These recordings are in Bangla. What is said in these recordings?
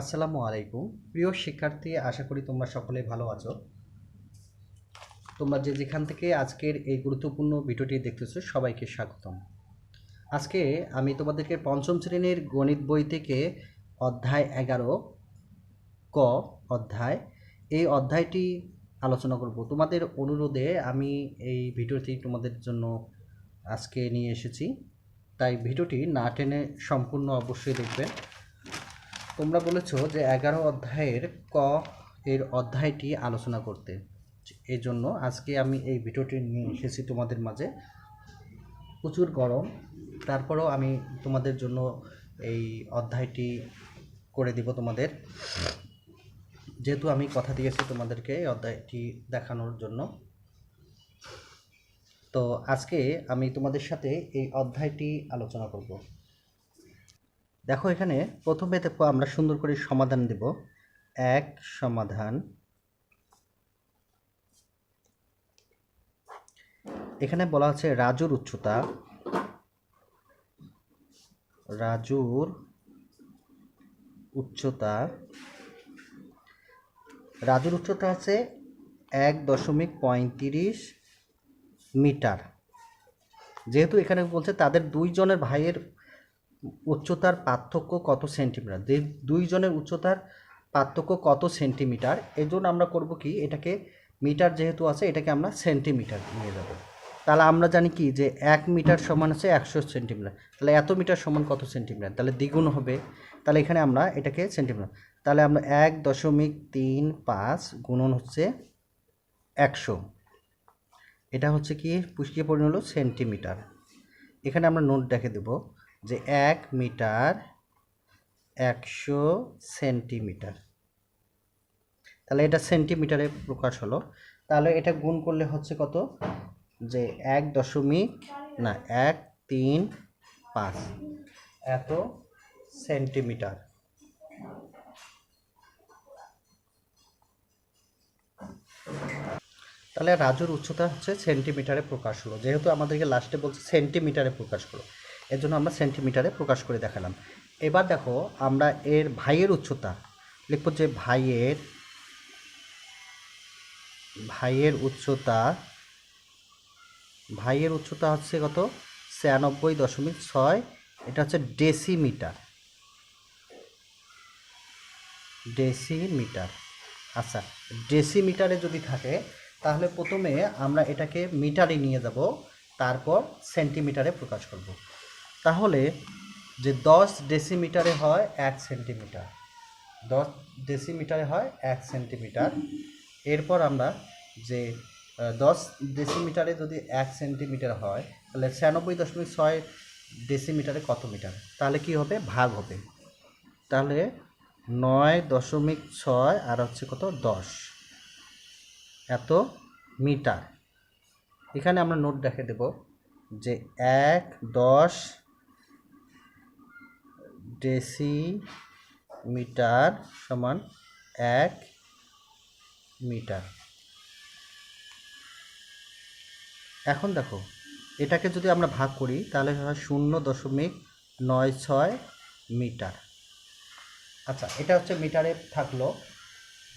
আসসালামু আলাইকুম। প্রিয় শিক্ষার্থী, আশা করি তোমরা সকলে ভালো আছো। তোমরা যে যেখান থেকে আজকের এই গুরুত্বপূর্ণ ভিডিওটি দেখতেছো, সবাইকে স্বাগতম। আজকে আমি তোমাদেরকে পঞ্চম শ্রেণির গণিত বই থেকে অধ্যায় এগারো ক অধ্যায়, এই অধ্যায়টি আলোচনা করব। তোমাদের অনুরোধে আমি এই ভিডিওটি তোমাদের জন্য আজকে নিয়ে এসেছি। তাই ভিডিওটি না টেনে সম্পূর্ণ অবশ্যই দেখবেন। তোমরা বলেছ যে এগারো অধ্যায়ের ক এর অধ্যায়টি আলোচনা করতে। এই জন্য আজকে আমি এই ভিডিওটি নিয়ে এসেছি তোমাদের মাঝে। প্রচুর গরম। তারপরেও আমি তোমাদের জন্য এই অধ্যায়টি করে দিব তোমাদের। যেহেতু আমি কথা দিয়েছি তোমাদেরকে এই অধ্যায়টি দেখানোর জন্য। তো আজকে আমি তোমাদের সাথে এই অধ্যায়টি আলোচনা করব। দেখো এখানে প্রথমে দেখো আমরা সুন্দর করে সমাধান দেব। এক, সমাধান। এখানে বলা আছে রাজুর উচ্চতা। রাজুর উচ্চতা। রাজুর উচ্চতা আছে এক দশমিক পঁয়ত্রিশ মিটার। যেহেতু এখানে বলছে তাদের দুইজনের ভাইয়ের উচ্চতার পার্থক্য কত সেন্টিমিটার? দুইজনের উচ্চতার পার্থক্য কত সেন্টিমিটার? এই জন্য আমরা করব কি? এটাকে মিটার যেহেতু আছে, এটাকে আমরা সেন্টিমিটার নিয়ে যাব। তাহলে আমরা জানি কি? যে এক মিটার সমান আছে একশো সেন্টিমিটার। তাহলে এত মিটার সমান কত সেন্টিমিটার? তাহলে দ্বিগুণ হবে। তাহলে এখানে আমরা এটাকে সেন্টিমিটার। তাহলে আমরা এক দশমিক তিন পাঁচ গুণন হচ্ছে একশো। এটা হচ্ছে কি? পুষ্টিয়ে পরিণত হলো সেন্টিমিটার। এখানে আমরা নোট দেখে দেব। যে এক মিটার একশো সেন্টিমিটার। তাহলে এটা সেন্টিমিটারে প্রকাশ হলো। তাহলে এটা গুণ করলে হচ্ছে কত? যে এক দশমিক, না, এক তিন পাঁচ। এত সেন্টিমিটার। তাহলে রাজুর উচ্চতা হচ্ছে সেন্টিমিটারে প্রকাশ হলো। যেহেতু আমাদেরকে লাস্টে বলছে সেন্টিমিটারে প্রকাশ হলো। এর জন্য আমরা সেন্টিমিটারে প্রকাশ করে দেখালাম। এবার দেখো, আমরা এর ভাইয়ের উচ্চতা লিখব যে ভাইয়ের ভাইয়ের উচ্চতা ভাইয়ের উচ্চতা হচ্ছে কত? ছিয়ানব্বই দশমিক ছয়, এটা হচ্ছে ডেসিমিটার ডেসিমিটার আচ্ছা ডেসিমিটারে যদি থাকে, তাহলে প্রথমে আমরা এটাকে মিটারে নিয়ে যাব, তারপর সেন্টিমিটারে প্রকাশ করব। তাহলে যে দশ ডেসিমিটারে হয় এক সেন্টিমিটার দশ ডেসিমিটারে হয় এক সেন্টিমিটার এরপর আমরা যে দশ ডেসিমিটারে যদি এক সেন্টিমিটার হয়, তাহলে ছিয়ানব্বই দশমিক ছয় ডেসিমিটারে কত মিটার? তাহলে কি হবে? ভাগ হবে। তাহলে নয় দশমিক ছয় আর হচ্ছে কত? দশ। এত মিটার। এখানে আমরা নোট দেখে দেব যে এক, দশ ডেসি মিটার সমান এক মিটার। এখন দেখো, এটাকে যদি আমরা ভাগ করি, তাহলে হয় শূন্য দশমিক নয় ছয় মিটার। আচ্ছা এটা হচ্ছে মিটারে থাকল।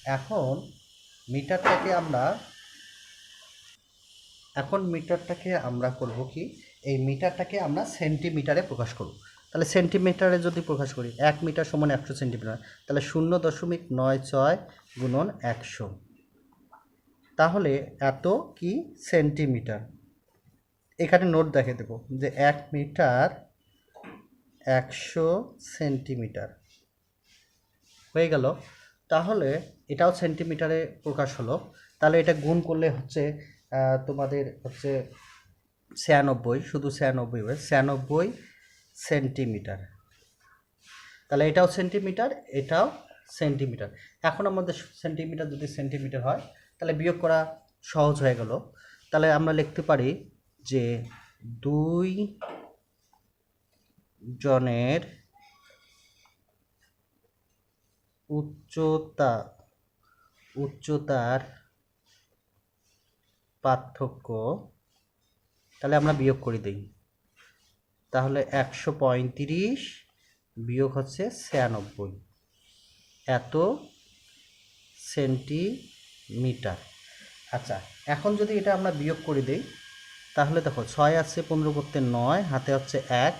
এখন মিটারটাকে আমরা, এখন মিটারটাকে আমরা করব কি? এই মিটারটাকে আমরা সেন্টিমিটারে প্রকাশ করব। তাহলে সেন্টিমিটারে যদি প্রকাশ করি, এক মিটার সমান একশো সেন্টিমিটার তাহলে শূন্য দশমিক নয় ছয় গুণন একশো। তাহলে এত কি? সেন্টিমিটার এখানে নোট দেখে দেবো যে এক মিটার একশো সেন্টিমিটার হয়ে গেল। তাহলে এটাও সেন্টিমিটারে প্রকাশ হলো। তাহলে এটা গুণ করলে হচ্ছে তোমাদের হচ্ছে ছিয়ানব্বই, শুধু ছিয়ানব্বই হবে ছিয়ানব্বই সেন্টিমিটার। তাহলে এটাও সেন্টিমিটার এটাও সেন্টিমিটার। এখন আমাদের সেন্টিমিটার যদি সেন্টিমিটার হয়, তাহলে বিয়োগ করা সহজ হয়ে গেল। তাহলে আমরা লিখতে পারি যে দুই জনের উচ্চতা, উচ্চতার পার্থক্য, তাহলে আমরা বিয়োগ করে দিই। তাহলে একশো পঁয়ত্রিশ বিয়োগ হচ্ছে ছিয়ানব্বই। এত সেন্টিমিটার। আচ্ছা এখন যদি এটা আমরা বিয়োগ করে দিই, তাহলে দেখো ছয় আছে পনেরো করতে নয়, হাতে হচ্ছে এক,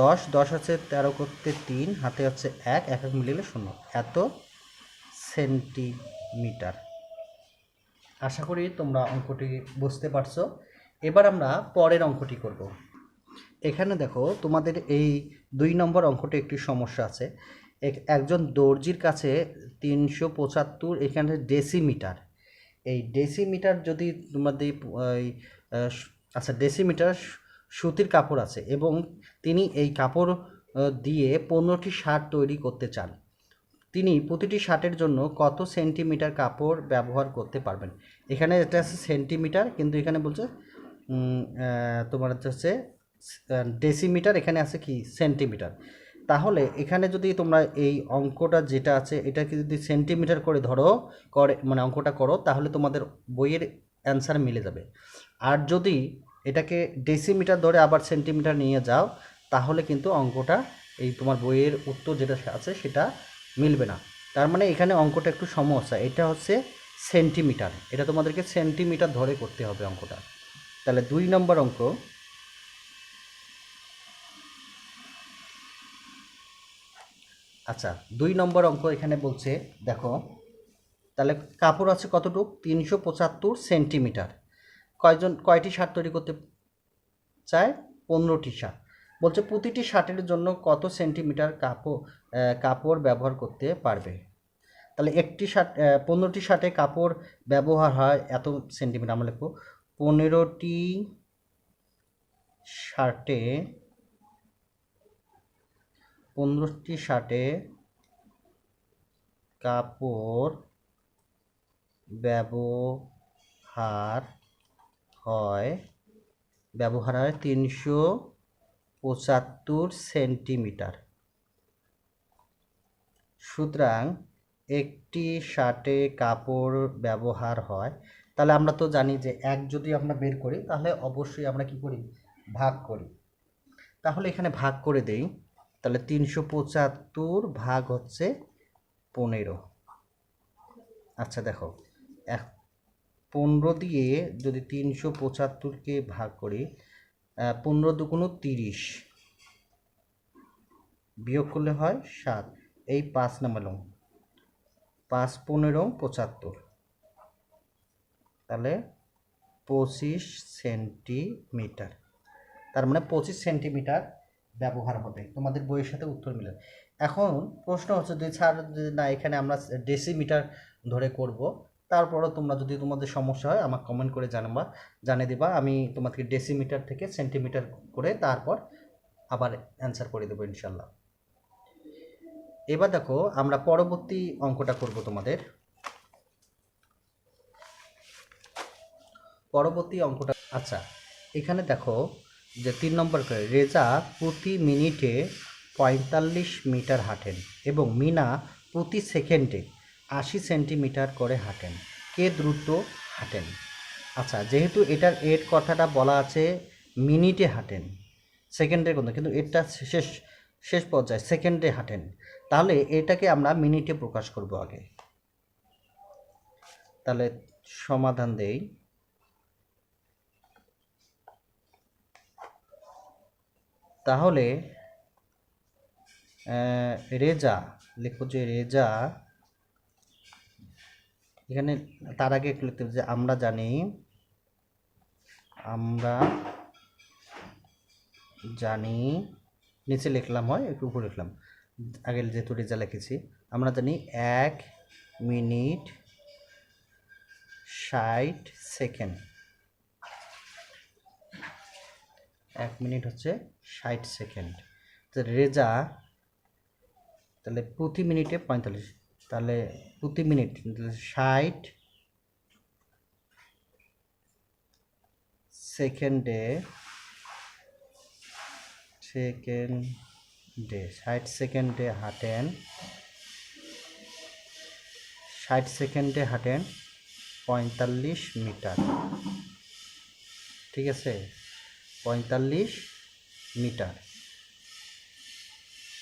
দশ দশ আছে তেরো করতে তিন, হাতে হচ্ছে এক এক এক মিলিলে শূন্য। এত সেন্টিমিটার। আশা করি তোমরা অঙ্কটি বুঝতে পারছ। এবার আমরা পরের অঙ্কটি করব। এখানে দেখো তোমাদের এই দুই নম্বর অঙ্কটা একটি সমস্যা আছে। এক- একজন দর্জির কাছে তিনশো পঁচাত্তর, এখানে ডেসিমিটার। এই ডেসিমিটার যদি তোমাদের আচ্ছা ডেসিমিটার সুতির কাপড় আছে এবং তিনি এই কাপড় দিয়ে পনেরোটি শার্ট তৈরি করতে চান, তিনি প্রতিটি শার্টের জন্য কত সেন্টিমিটার কাপড় ব্যবহার করতে পারবেন? এখানে এটা আছে সেন্টিমিটার, কিন্তু এখানে বলছে তোমার হচ্ছে ডেসিমিটার এখানে আছে কি? সেন্টিমিটার তাহলে এখানে যদি তোমরা এই অঙ্কটা যেটা আছে, এটাকে যদি সেন্টিমিটার করে ধরো, করে মানে অঙ্কটা করো, তাহলে তোমাদের বইয়ের অ্যান্সার মিলে যাবে। আর যদি এটাকে ডেসিমিটার ধরে আবার সেন্টিমিটার নিয়ে যাও, তাহলে কিন্তু অঙ্কটা এই তোমার বইয়ের উত্তর যেটা আছে, সেটা মিলবে না। তার মানে এখানে অঙ্কটা একটু সমস্যা। এটা হচ্ছে সেন্টিমিটার এটা তোমাদেরকে সেন্টিমিটার ধরে করতে হবে অঙ্কটা। তাহলে দুই নম্বর অঙ্ক। আচ্ছা দুই নম্বর অঙ্ক এখানে বলছে, দেখো, তাহলে কাপড় আছে কতটুক? তিনশো পঁচাত্তর সেন্টিমিটার। কয়জন, কয়টি শার্ট তৈরি করতে চায়? পনেরোটি শার্ট। বলছে, প্রতিটি শার্টের জন্য কত সেন্টিমিটার কাপড় কাপড় ব্যবহার করতে পারবে? তাহলে একটি শার্ট পনেরোটি শার্টে কাপড় ব্যবহার হয় এত সেন্টিমিটার, আমরা লিখব, পনেরোটি শার্টে পনেরোটি শার্টে কাপড় ব্যবহার হয়। ব্যবহার হয় তিনশো পঁচাত্তর সেন্টিমিটার। সুতরাং একটি শার্টে কাপড় ব্যবহার হয়। তাহলে আমরা তো জানি যে এক যদি আমরা বের করি, তাহলে অবশ্যই আমরা কি করি? ভাগ করি। তাহলে এখানে ভাগ করে দেই। তাহলে তিনশো পঁচাত্তর ভাগ হচ্ছে পনেরো। আচ্ছা দেখো, এক, পনেরো দিয়ে যদি তিনশো পঁচাত্তরকে ভাগ করি পনেরো দুগুণ তিরিশ বিয়োগ করলে হয় সাত। এই পাঁচ নামালাম পাঁচ পনেরো পঁচাত্তর। তাহলে পঁচিশ সেন্টিমিটার। তার মানে পঁচিশ সেন্টিমিটার ব্যবহার হবে। তোমাদের বইয়ের সাথে উত্তর মিলে। এখন প্রশ্ন হচ্ছে যে স্যার যদি না, এখানে আমরা ডেসিমিটার ধরে করব। তারপরও তোমরা যদি তোমাদের সমস্যা হয়, আমাকে কমেন্ট করে জানাবা, জানিয়ে দিবা। আমি তোমাদেরকে ডেসিমিটার থেকে সেন্টিমিটার করে তারপর আবার অ্যান্সার করে দেবো ইনশাল্লাহ। এবার দেখো, আমরা পরবর্তী অঙ্কটা করব তোমাদের। পরবর্তী অঙ্কটা আচ্ছা এখানে দেখো যে তিন নম্বর করে, রেজা প্রতি মিনিটে পঁয়তাল্লিশ মিটার হাঁটেন এবং মিনা প্রতি সেকেন্ডে আশি সেন্টিমিটার করে হাঁটেন। কে দ্রুত হাঁটেন? আচ্ছা যেহেতু এটার এর কথাটা বলা আছে, মিনিটে হাঁটেন, সেকেন্ডের কথা, কিন্তু এটা শেষ শেষ পর্যায়ে সেকেন্ডে হাঁটেন। তাহলে এটাকে আমরা মিনিটে প্রকাশ করব আগে। তাহলে সমাধান দেই। তাহলে রেজা লিখো যে রেজা, এখানে তার আগে একটু লিখতে যে আমরা জানি আমরা জানি, নিচে লিখলাম হয়, একটু উপরে লিখলাম, আগে যেহেতু রেজা লিখেছি, আমরা জানি এক মিনিট ষাট সেকেন্ড। এক মিনিট হচ্ছে ষাট সেকেন্ড। তো রেজা, তাহলে প্রতি মিনিটে পঁয়তাল্লিশ, তাহলে প্রতি মিনিট ষাট সেকেন্ডে সেকেন্ডে, ষাট সেকেন্ডে হাঁটেন, ষাট সেকেন্ডে হাঁটেন পঁয়তাল্লিশ মিটার। ঠিক আছে? পঁয়তাল্লিশ মিটার।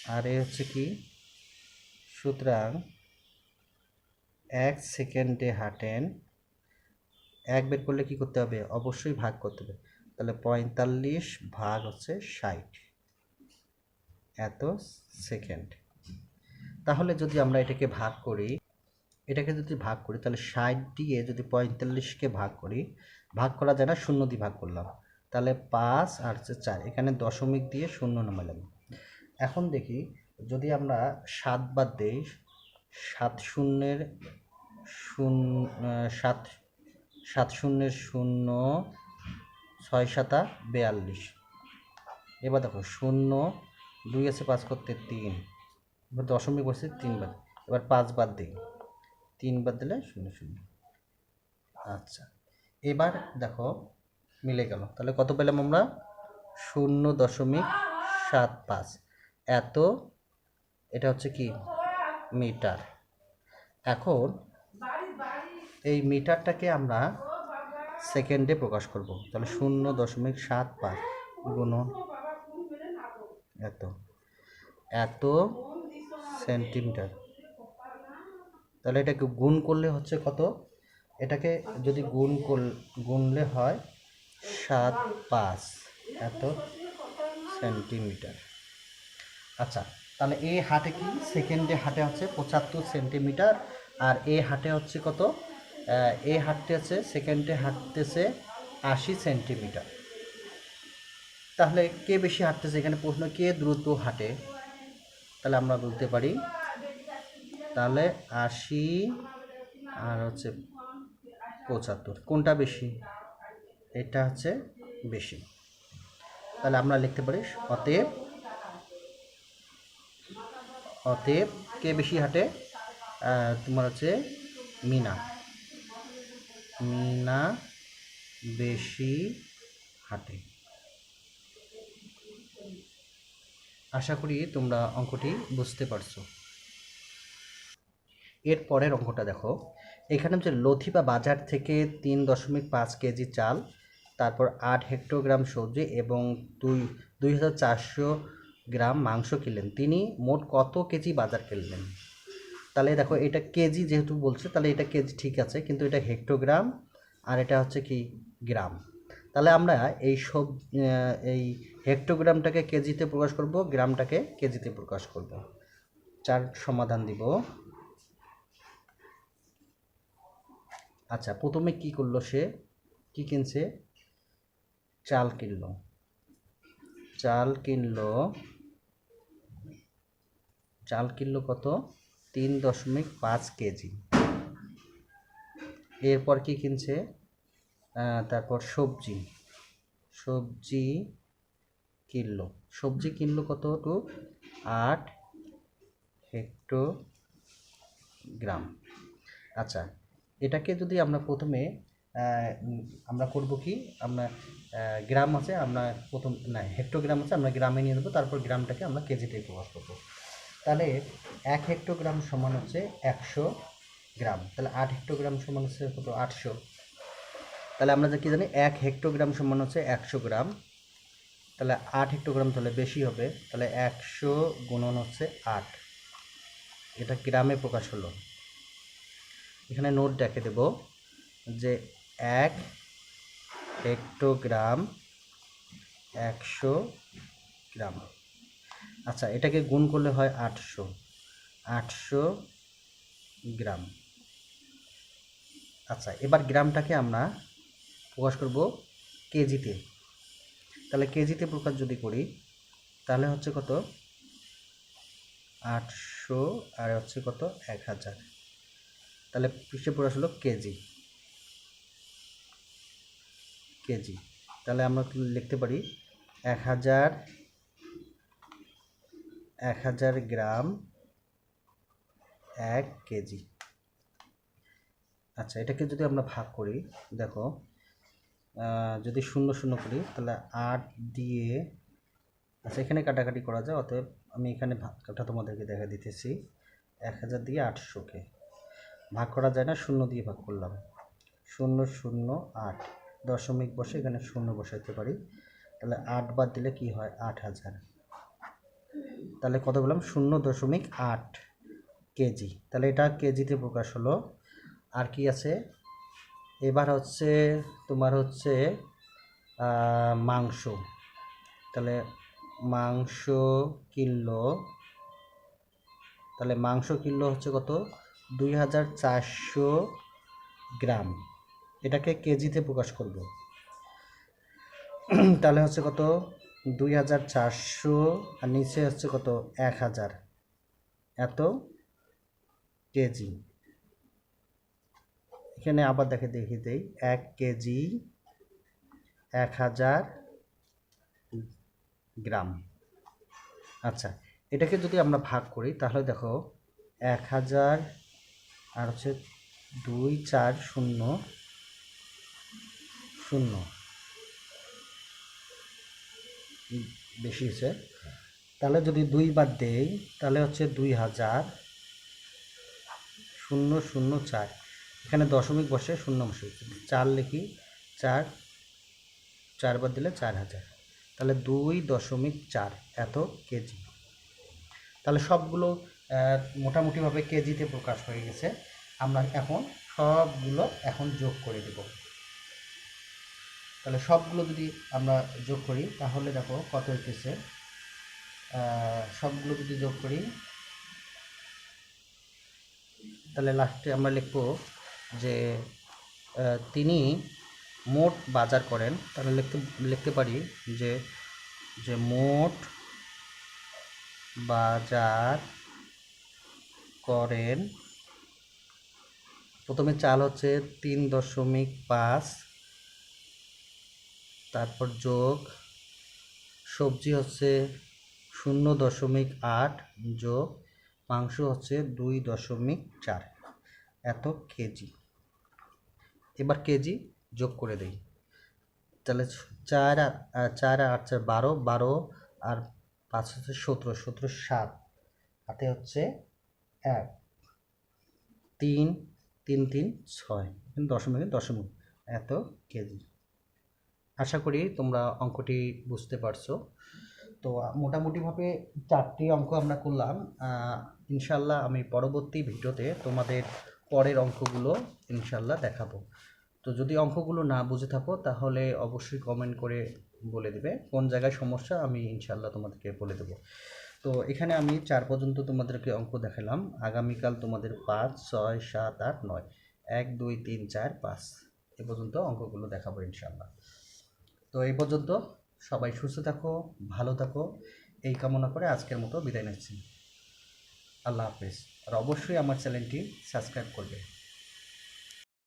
আর এ হচ্ছে কি? সুতরাং এক সেকেন্ডে হাঁটেন, এক বের করলে কি করতে হবে? অবশ্যই ভাগ করতে হবে। তাহলে পঁয়তাল্লিশ ভাগ হচ্ছে ষাট। এত সেকেন্ড। তাহলে যদি আমরা এটাকে ভাগ করি, এটাকে যদি ভাগ করি, তাহলে ষাট দিয়ে যদি পঁয়তাল্লিশকে ভাগ করি, ভাগ করা যায় না, শূন্য দিয়ে ভাগ করলাম। তাহলে পাঁচ আর চার, এখানে দশমিক দিয়ে শূন্য নামালাম এখন দেখি যদি আমরা সাত বাদ দিই, সাত শূন্যের শূন্য সাত সাত শূন্যের শূন্য, ছয় সাতা বেয়াল্লিশ। এবার দেখো শূন্য, দুই আছে পাঁচ করতে তিন, এবার দশমিক বসে তিন বাদ, এবার পাঁচ বাদ দিই, তিন বাদ দিলে শূন্য শূন্য। আচ্ছা এবার দেখো মিলে গেল। তাহলে কত পেলাম আমরা? শূন্য দশমিক সাত পাঁচ। এত, এটা হচ্ছে কি? মিটার। এখন এই মিটারটাকে আমরা সেকেন্ডে প্রকাশ করব। তাহলে শূন্য দশমিক সাত পাঁচ গুণন এত। এত সেন্টিমিটার। তাহলে এটাকে গুণ করলে হচ্ছে কত? এটাকে যদি গুণ কর গুনলে হয় সাত পাঁচ এত সেন্টিমিটার। আচ্ছা তাহলে এই হাটে কি? সেকেন্ডে হাটে হচ্ছে পঁচাত্তর সেন্টিমিটার, আর এ হাটে হচ্ছে কত? এ হাঁটতে হচ্ছে সেকেন্ডে হাঁটতেছে আশি সেন্টিমিটার। তাহলে কে বেশি হাঁটতেছে এখানে? প্রশ্ন, কে দ্রুত হাঁটে? তাহলে আমরা বলতে পারি, তাহলে আশি আর হচ্ছে পঁচাত্তর। কোনটা বেশি? এটা হচ্ছে বেশি। তাহলে আমরা লিখতে পারি, অতএব অতএব কে বেশি হাঁটে? তোমার হচ্ছে মিনা। মিনা বেশি হাঁটে। আশা করি তোমরা অঙ্কটি বুঝতে পারছ। এর পরের অঙ্কটা দেখো। এখানে হচ্ছে লথি বা বাজার থেকে তিন দশমিক পাঁচ কেজি চাল তারপর আট হেক্টোগ্রাম সবজি এবং দুই দুই হাজার চারশো গ্রাম মাংস কিনলেন। তিনি মোট কত কেজি বাজার কিনলেন? তাহলে দেখো, এটা কেজি যেহেতু বলছে, তাহলে এটা কেজি ঠিক আছে, কিন্তু এটা হেক্টোগ্রাম আর এটা হচ্ছে কি গ্রাম। তাহলে আমরা এই সব এই হেক্টোগ্রামটাকে কেজিতে প্রকাশ করব, গ্রামটাকে কেজিতে প্রকাশ করব। চার সমাধান দিব। আচ্ছা প্রথমে কি করল সে? কি কিনছে? চাল কিনলো। চাল কিনলো চাল কিনলো কত? তিন দশমিক পাঁচ কেজি। এরপর কি কিনছে? তারপর সবজি। সবজি কিনলো। সবজি কিনলো কতটুকু? আট হেক্টোগ্রাম আচ্ছা এটাকে যদি আমরা প্রথমে আমরা করব কি? আমরা গ্রাম আছে, আমরা প্রথম, না হেক্টোগ্রাম আছে, আমরা গ্রামে নিয়ে নেব, তারপর গ্রামটাকে আমরা কেজিতে প্রকাশ করব। তাহলে এক হেক্টোগ্রাম সমান হচ্ছে একশো গ্রাম। তাহলে আট হেক্টোগ্রাম সমান হচ্ছে কত? আটশো। তাহলে আমরা যে কী জানি, এক হেক্টোগ্রাম সমান হচ্ছে একশো গ্রাম। তাহলে আট হেক্টোগ্রাম তাহলে বেশি হবে, তাহলে একশো গুণন হচ্ছে আট। এটা গ্রামে প্রকাশ হলো। এখানে নোট দেখে দেব যে এক হেক্টোগ্রাম একশো গ্রাম। আচ্ছা এটাকে গুণ করলে হয় আটশো। আটশো গ্রাম। আচ্ছা এবার গ্রামটাকে আমরা প্রকাশ করব কেজিতে। তাহলে কেজিতে প্রকাশ যদি করি, তাহলে হচ্ছে কত? আটশো, আর হচ্ছে কত? এক হাজার। তাহলে পৃষ্ঠে প্রকাশ হলো কেজি। কেজি। তাহলে আমরা লিখতে পারি? এক হাজার এক হাজার গ্রাম এক কেজি। আচ্ছা এটাকে যদি আমরা ভাগ করি, দেখো যদি শূন্য শূন্য করি, তাহলে আট দিয়ে আচ্ছা এখানে কাটাকাটি করা যায়, অতএব আমি এখানে ভাগটা তোমাদেরকে দেখা দিতেছি। এক হাজার দিয়ে আটশোকে। ভাগ করা যায় না, শূন্য দিয়ে ভাগ করলাম। শূন্য শূন্য আট। দশমিক বসে এখানে শূন্য বসাইতে পারি। তাহলে আট বাদ দিলে কি হয়? আট হাজার। তাহলে কত বললাম? শূন্য দশমিক আট কেজি। তাহলে এটা কেজিতে প্রকাশ হলো। আর কি আছে? এবার হচ্ছে তোমার হচ্ছে মাংস। তাহলে মাংস কিনলো তাহলে মাংস কিনলো হচ্ছে কত? দুই হাজার চারশো গ্রাম। এটাকে কেজিতে প্রকাশ করব। তাহলে হচ্ছে কত? দুই হাজার চারশো আর নিচে হচ্ছে কত? এক হাজার। এত কেজি। এখানে আবার দেখে দেখি দেই। এক কেজি এক হাজার গ্রাম। আচ্ছা এটাকে যদি আমরা ভাগ করি, তাহলে দেখো, এক হাজার আর হচ্ছে দুই চার শূন্য শূন্য। বেশি হয়েছে? তাহলে যদি দুই বার দেই, তাহলে হচ্ছে দুই হাজার শূন্য শূন্য চার। এখানে দশমিক বসে শূন্য বসে চার লিখি, চার চারবার দিলে চার হাজার। তাহলে দুই দশমিক চার এত কেজি। তাহলে সবগুলো মোটামুটিভাবে কেজিতে প্রকাশ হয়ে গেছে। আমরা এখন সবগুলো এখন যোগ করে দেব। তাহলে সবগুলো যদি আমরা যোগ করি, তাহলে দেখো কত হইতেছে? সবগুলো যদি যোগ করি, তাহলে লাস্টে আমরা লিখব যে তিনি মোট বাজার করেন। তাহলে লিখতে লিখতে পারি যে যে মোট বাজার করেন, প্রথমে চাল হচ্ছে তিন দশমিক পাঁচ তারপর যোগ, সবজি হচ্ছে শূন্য দশমিক আট, যোগ, মাংস হচ্ছে দুই দশমিক চার, এত কেজি। এবার কেজি যোগ করে দিই। তাহলে চার আর চার আর আট চার বারো বারো আর পাঁচ হচ্ছে সতেরো সতেরো সাত, হাতে হচ্ছে এক, তিন তিন তিন, ছয়, দশমিক দশমিক, এত কেজি। আশা করি তোমরা অঙ্কটি বুঝতে পারছ। তো, মোটামুটিভাবে চারটি অঙ্ক আমরা করলাম। ইনশাল্লাহ আমি পরবর্তী ভিডিওতে তোমাদের পরের অঙ্কগুলো ইনশাল্লাহ দেখাবো। তো, যদি অঙ্কগুলো না বুঝে থাকো, তাহলে অবশ্যই কমেন্ট করে বলে দেবে। কোন জায়গায় সমস্যা, আমি ইনশাল্লাহ তোমাদেরকে বলে দেবো। তো, এখানে আমি চার পর্যন্ত তোমাদেরকে অঙ্ক দেখালাম। আগামীকাল তোমাদের পাঁচ, ছয়, সাত, আট, নয়। এক, দুই, তিন, চার, পাঁচ। এ পর্যন্ত অঙ্কগুলো দেখাবো ইনশাল্লাহ তো এই পর্যন্ত সবাই সুস্থ থাকো, ভালো থাকো। এই কামনা করে আজকের মতো বিদায় নিচ্ছি। আল্লাহ হাফেজ। আর অবশ্যই আমার চ্যানেলটি সাবস্ক্রাইব করবে।